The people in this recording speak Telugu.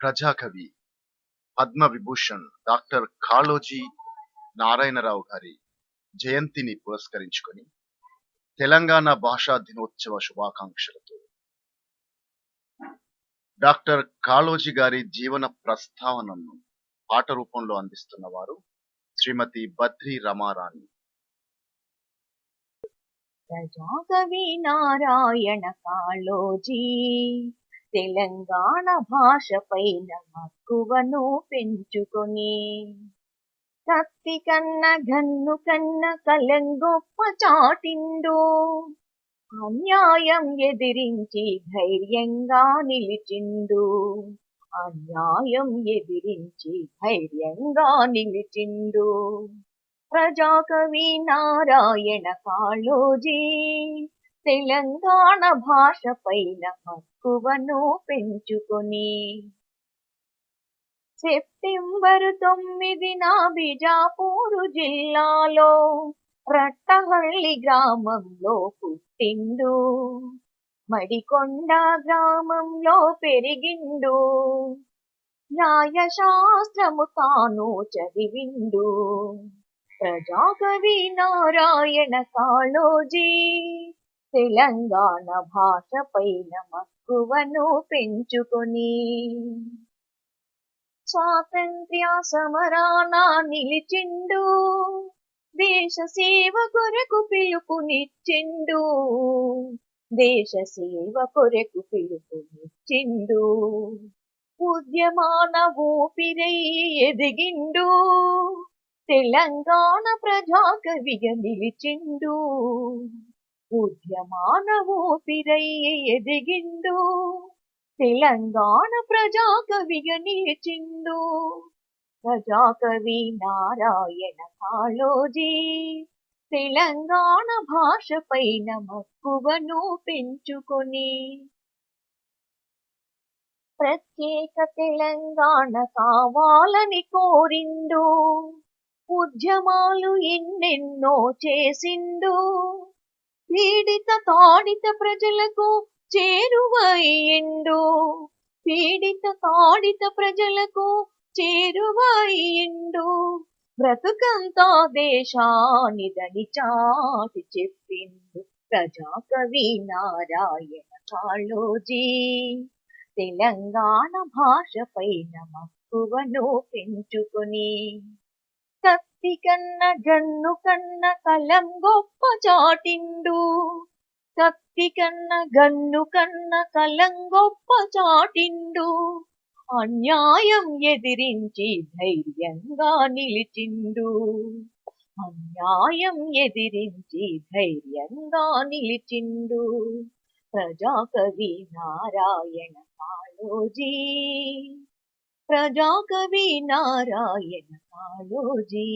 ప్రజాకవి పద్మ విభూషణ్ డాక్టర్ కాళోజీ నారాయణరావు గారి జయంతిని పురస్కరించుకొని తెలంగాణ భాషా దినోత్సవ శుభాకాంక్షలతో డాక్టర్ కాళోజీ గారి జీవన ప్రస్తావనను పాట రూపంలో అందిస్తున్న వారు శ్రీమతి బద్రి రమారాణి. ప్రజాకవి నారాయణ కాళోజీ తెలంగాణ భాష పైన మక్కువను పెంచుకొని కత్తి కన్న గన్ను కన్న కలంగొప్ప చాటిండు. అన్యాయం ఎదిరించి ధైర్యంగా నిలిచిండు. అన్యాయం ఎదిరించి ధైర్యంగా నిలిచిండు. ప్రజాకవి నారాయణ కాళోజీ తెలంగాణ భాష పైన మక్కువను పెంచుకొని సెప్టెంబరు తొమ్మిదిన బిజాపూరు జిల్లాలో రట్టహల్లి గ్రామంలో పుట్టిండు మడికొండ గ్రామంలో పెరిగిండు న్యాయశాస్త్రము తాను చదివిండు ప్రజాకవి నారాయణ కాళోజీ తెలంగాణ భాష పైన మక్కువను పెంచుకొని. స్వాతంత్ర్య సమరాన నిలిచిండు. దేశ సేవ కొరకు పిలుపునిచ్చిండు. దేశ సేవ కొరకు పిలుపునిచ్చిండు. ఉద్యమాన ఊపిరై ఎదిగిండు. తెలంగాణ ప్రజాకవిగా నిలిచిండు. ఉద్యమాన ఎదిగిండు. తెలంగాణ ప్రజాకవిగా నిలిచిండు ప్రజాకవి నారాయణ కాళోజీ. తెలంగాణ భాషపై మక్కువను పెంచుకొని. ప్రత్యేక తెలంగాణ కావాలని కోరిండు. ఉద్యమాలు ఎన్నెన్నో చేసిండు. పీడిత తాడిత ప్రజలకు చేరువయ్యిండు. పీడిత తాడిత ప్రజలకు చేరువయ్యిండు. బ్రతుకంతా దేశానిదని చాటి చెప్పిండు ప్రజాకవి నారాయణ కాళోజీ. తెలంగాణ భాషపై నమక్కువను మక్కువను పెంచుకొని కత్తి కన్న గన్ను కన్న కలం గొప్ప చాటిండు. కత్తి కన్న గన్ను కన్న కలం గొప్ప చాటిండు. అన్యాయం ఎదిరించి ధైర్యంగా నిలిచిండు. అన్యాయం ఎదిరించి ధైర్యంగా నిలిచిండు. ప్రజాకవి నారాయణ కాళోజీ. ప్రజాకవి నారాయణ కాళోజీ